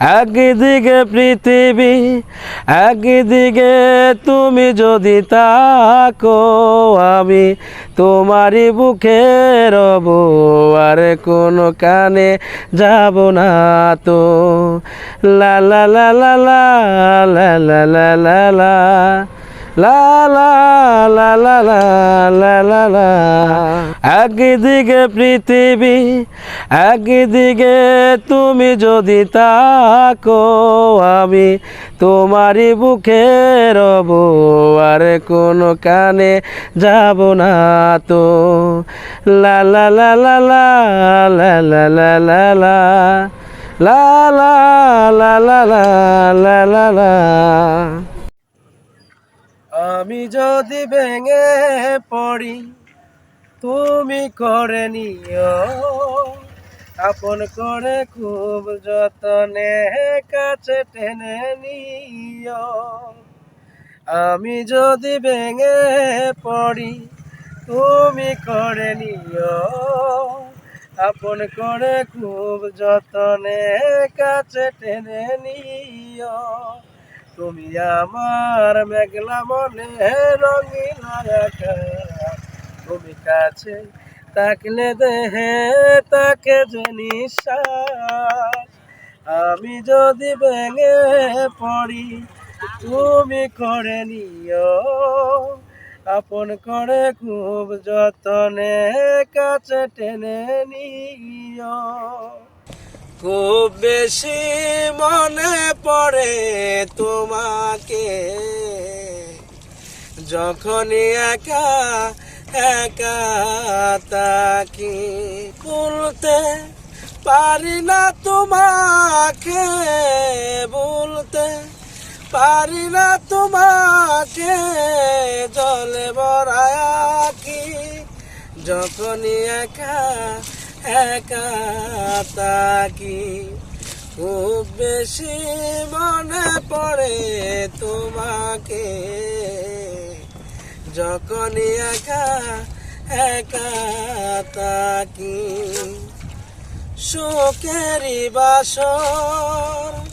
একদিকে পৃথিবী একদিকে তুমি যদি তাকো আমি তোমারই বুকে রব আর কোনো কানে যাব না তো লা লা লা লা লা লা লা লা লা একদিকে পৃথিবী একদিকে তুমি যদি তাকো আমি তোমারই বুকে রব আর কোনো কানে যাব না তো লা লা লা লা লা লা লা লা লা লা লা লা লা লা লা লা লা লা আমি যদি ভেঙে পড়ি, তুমি করে নিও। আপন করে খুব যতনে কাছে টেনে নিও। আমি যদি ভেঙে পড়ি, তুমি করে নিও। আপন করে খুব যতনে কাছে টেনে নিও। তুমি আমার মেঘলা মনে রঙিন। তুমি কাছে তাকলে দেহে তাকে যে আমি যদি ভেঙে পড়ি, তুমি করে নিও। আপন করে খুব যতনে কাছে টেনে নিও। খুব বেশি মনে পড়ে তোমাকে। যখনই একা একা তাকি বলতে পারি না তোমাকে, বলতে পারি না তোমাকে, জলে ভরায়া কি যখনই একা একা তাকি খুব বেশি মনে পড়ে তোমাকে। যখনই একা একা তাকি শোকেরই বাসর।